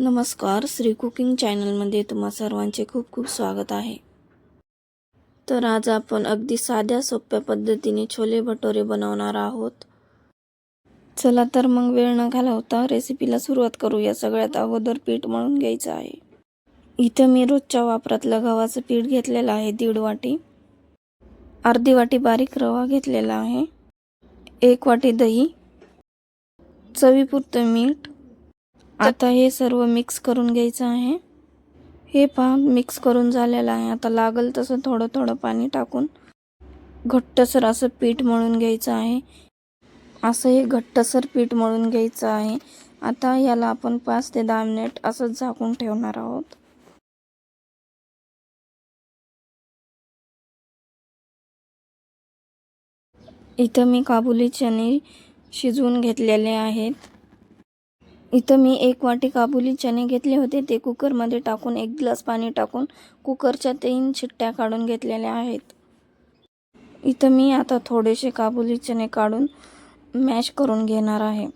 नमस्कार श्री कुकिंग चॅनलमध्ये तुम्हा सर्वांचे खूप खूप स्वागत आहे. तर आज आपण अगदी साध्या सोप्या पद्धतीने छोले भटोरे बनवणार आहोत. चला तर मग वेळ न घालवता रेसिपीला सुरुवात करूया सगळ्यात अगोदर पीठ मळून घ्यायचं आहे. इथं मी रोजच्या वापरातलं गव्हाचं पीठ घेतलेलं आहे दीड वाटी. अर्धी वाटी बारीक रवा घेतलेला आहे. एक वाटी दही. चवीपुरतं मीठ. आता हे सर्व मिक्स करून घ्यायचं आहे. हे पहा मिक्स करून झालेलं आहे. आता लागल तसं थोडं थोडं पाणी टाकून घट्टसर असं पीठ मळून घ्यायचं आहे. असं हे घट्टसर पीठ मळून घ्यायचं आहे. आता याला आपण पाच ते दहा मिनिट असंच झाकून ठेवणार आहोत. इथं मी काबुली चणे शिजवून घेतलेले आहेत. इथं मी एक वाटी काबुली चणे घेतले होते. ते कुकरमध्ये टाकून एक ग्लास पाणी टाकून कुकरच्या तीन शिट्ट्या काढून घेतलेल्या आहेत. इथं मी आता थोडेसे काबुली चणे काढून मॅश करून घेणार आहे.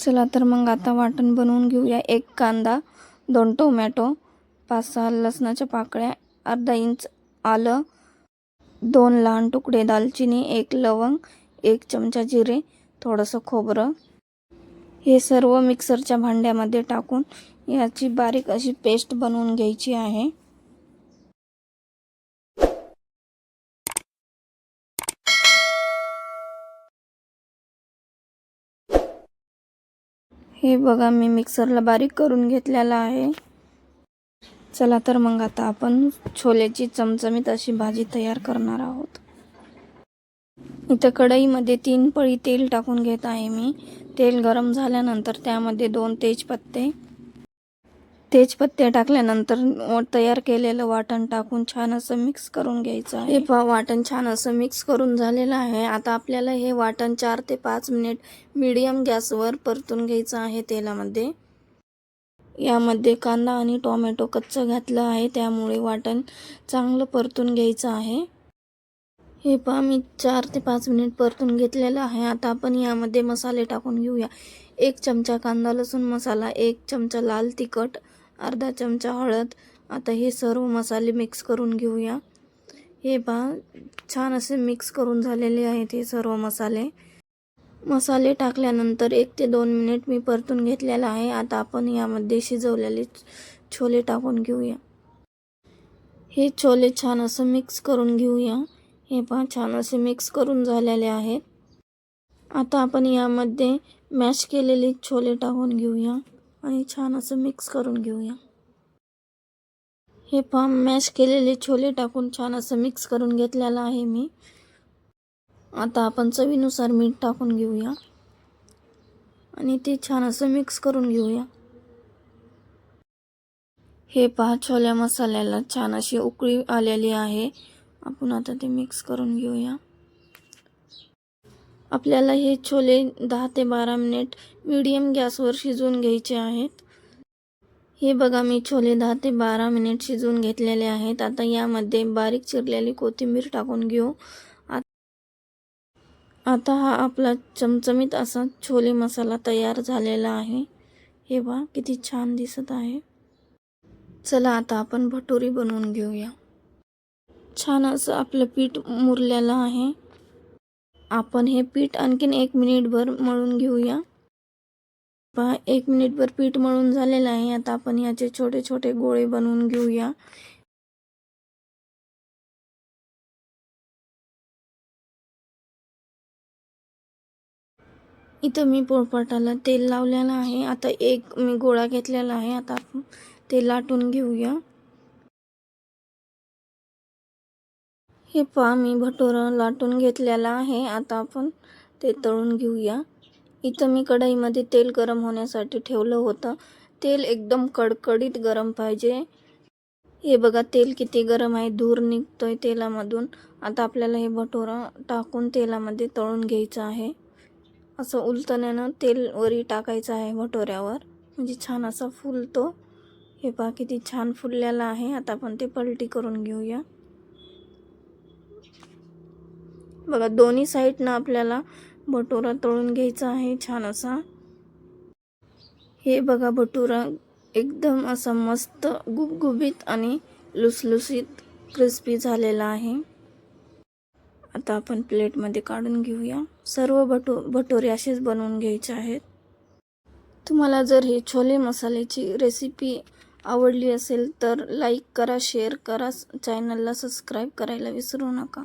चला तर मग आता वाटण बनवून घेऊया. एक कांदा दोन टोमॅटो पाच सहा लसणाच्या पाकळ्या अर्धा इंच आलं दोन लहान तुकडे दालचिनी एक लवंग एक चमचा जिरे थोडंसं खोबरं हे सर्व मिक्सरच्या भांड्यामध्ये टाकून याची बारीक अशी पेस्ट बनवून घ्यायची आहे. हे बघा मी मिक्सरला बारीक करून घेतलेला आहे. चला तर मग आता आपण छोल्याची चमचमीत अशी भाजी तयार करणार आहोत. इथं कढईमध्ये तीन पळी तेल टाकून घेत आहे मी. तेल गरम झाल्यानंतर त्यामध्ये दोन तेजपत्ते. तेजपत्ते टाकल्यानंतर तयार केलेलं वाटण टाकून छान असं मिक्स करून घ्यायचं आहे. हे पहा वाटण छान असं मिक्स करून झालेलं आहे. आता आपल्याला हे वाटण चार ते पाच मिनिट मीडियम गॅसवर परतून घ्यायचं आहे तेलामध्ये. यामध्ये कांदा आणि टोमॅटो कच्चं घातलं आहे. त्यामुळे वाटण चांगलं परतून घ्यायचं आहे. हे पहा मी चार ते पाच मिनिट परतून घेतलेलं आहे. आता आपण यामध्ये मसाले टाकून घेऊया. एक चमचा कांदा लसूण मसाला एक चमचा लाल तिखट अर्धा चमचा हळद. आता हे सर्व मसाले मिक्स करून घेऊया. हे पहा छान असे मिक्स करून झालेले आहेत हे सर्व मसाले. मसाले टाकल्यानंतर एक ते दोन मिनिट मी परतून घेतलेला आहे. आता आपण यामध्ये शिजवलेले छोले टाकून घेऊया. हे छोले छान असं मिक्स करून घेऊया. हे पहा छान असे मिक्स करून झालेले आहेत. आता आपण यामध्ये मॅश केलेले छोले टाकून घेऊया आणि छान असं मिक्स करून घेऊया. हे पहा मॅश केलेले छोले टाकून छान असं मिक्स करून घेतलेलं आहे मी. आता आपण चवीनुसार मीठ टाकून घेऊया. आणि ते छान असं मिक्स करून घेऊया. हे पहा छोल्या मसाल्याला छान अशी उकळी आलेली आहे. आपण आता ते मिक्स करून घेऊया. आपल्याला हे छोले दहा ते बारा मिनिट मीडियम गॅसवर शिजवून घ्यायचे आहेत. हे बघा मी छोले दहा ते बारा मिनिट शिजवून घेतलेले आहेत. आता यामध्ये बारीक चिरलेली कोथिंबीर टाकून घेऊ. आता हा आपला चमचमीत असा छोले मसाला तयार झालेला आहे. हे बघा किती छान दिसत आहे. चला आता आपण भटुरी बनवून घेऊया. छान असं आपलं पीठ मुरलेलं आहे. आपण हे पीठ आणखीन एक मिनिटभर मळून घेऊया. पहा एक मिनिटभर पीठ मळून झालेलं आहे. आता आपण याचे छोटे छोटे गोळे बनवून घेऊया. इथं मी पोळपाटाला तेल लावलेलं आहे. आता एक मी गोळा घेतलेला आहे. आता आपण ते लाटून घेऊया. हे पहा मी भटोरं लाटून घेतलेलं आहे. आता आपण ते तळून घेऊया. इथं मी कढईमध्ये तेल गरम होण्यासाठी ठेवलं होतं. तेल एकदम कडकडीत गरम पाहिजे. हे बघा तेल किती गरम आहे. धूर निघतोय तेलामधून. आता आपल्याला हे भटोरं टाकून तेलामध्ये तळून घ्यायचं आहे. असं उलटण्यानं तेल वरी टाकायचं आहे भटोऱ्यावर. म्हणजे छान असा फुलतो. हे पहा किती छान फुललेलं आहे. आता आपण ते पलटी करून घेऊया. बघा दोन्ही साईडनं आपल्याला भटुरा तळून घ्यायचा आहे छान असा. हे बघा भटुरा एकदम असा मस्त गुबगुबीत आणि लुसलुसीत क्रिस्पी झालेला आहे. आता आपण प्लेटमध्ये काढून घेऊया. सर्व भटो भटोरे असेच बनवून घ्यायचे आहेत. तुम्हाला जर ही छोले मसाल्याची रेसिपी आवडली असेल तर लाईक करा शेअर करा. चॅनलला सबस्क्राईब करायला विसरू नका.